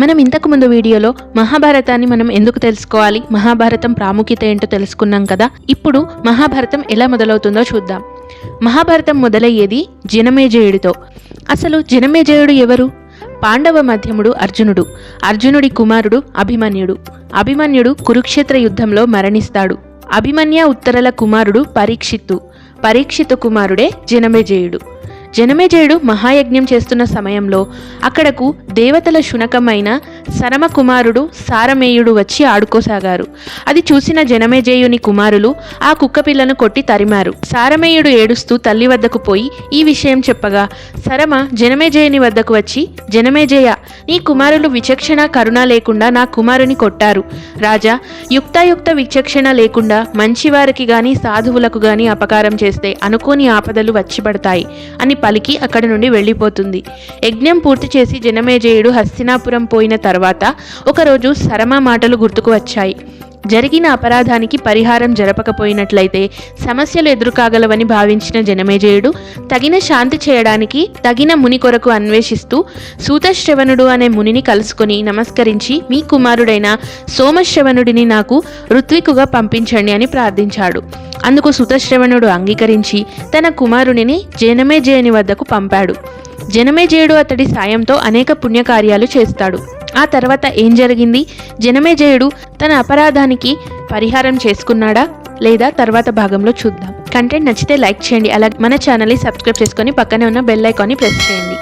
మనం ఇంతకు ముందు వీడియోలో మహాభారతాన్ని మనం ఎందుకు తెలుసుకోవాలి? మహాభారతం ప్రాముఖ్యత ఏంటో తెలుసుకున్నాం కదా? ఇప్పుడు మహాభారతం ఎలా మొదలవుతుందో చూద్దాం. మహాభారతం మొదలయ్యేది జనమేజయుడితో. అసలు జనమేజయుడు ఎవరు? పాండవ మధ్యముడు అర్జునుడు. అర్జునుడి కుమారుడు అభిమన్యుడు. అభిమన్యుడు కురుక్షేత్ర యుద్ధంలో మరణిస్తాడు. అభిమన్య ఉత్తరల కుమారుడు పరీక్షిత్తు. పరీక్షిత కుమారుడే జనమేజయుడు. జనమేజయుడు మహాయజ్ఞం చేస్తున్న సమయంలో అక్కడకు దేవతల శునకమైన సరమ కుమారుడు సారమేయుడు వచ్చి ఆడుకోసాగారు. అది చూసిన జనమేజయుని కుమారులు ఆ కుక్కపిల్లను కొట్టి తరిమారు. సారమేయుడు ఏడుస్తూ తల్లి వద్దకు పోయి ఈ విషయం చెప్పగా సరమ జనమేజయుని వద్దకు వచ్చి జనమేజయ నీ కుమారులు విచక్షణ కరుణ లేకుండా నా కుమారుని కొట్టారు. రాజా యుక్తాయుక్త విచక్షణ లేకుండా మంచివారికి గాని సాధువులకు గాని అపకారం చేస్తే అనుకోని ఆపదలు వచ్చిపడతాయి అని పలికి అక్కడి నుండి వెళ్ళిపోతుంది. యజ్ఞం పూర్తి చేసి జనమేజయుడు హస్తినాపురం పోయిన తర్వాత తర్వాత ఒకరోజు శరమ మాటలు గుర్తుకు వచ్చాయి. జరిగిన అపరాధానికి పరిహారం జరపకపోయినట్లయితే సమస్యలు ఎదురుకాగలవని భావించిన జనమేజయుడు తగిన శాంతి చేయడానికి తగిన ముని కొరకు అన్వేషిస్తూ సూతశ్రవణుడు అనే మునిని కలుసుకొని నమస్కరించి మీ కుమారుడైన సోమశ్రవణుడిని నాకు ఋత్వికుగా పంపించండి అని ప్రార్థించాడు. అందుకు సుతశ్రవణుడు అంగీకరించి తన కుమారునిని జనమేజయుని వద్దకు పంపాడు. జనమేజయుడు అతడి సాయంతో అనేక పుణ్యకార్యాలు చేస్తాడు. ఆ తర్వాత ఏం జరిగింది? జనమేజయుడు తన అపరాధానికి పరిహారం చేసుకున్నాడా? లేదా తర్వాత భాగంలో చూద్దాం. కంటెంట్ నచ్చితే లైక్ చేయండి. అలాగే మన ఛానల్ని సబ్స్క్రైబ్ చేసుకొని పక్కనే ఉన్న బెల్ ఐకాన్ని ప్రెస్ చేయండి.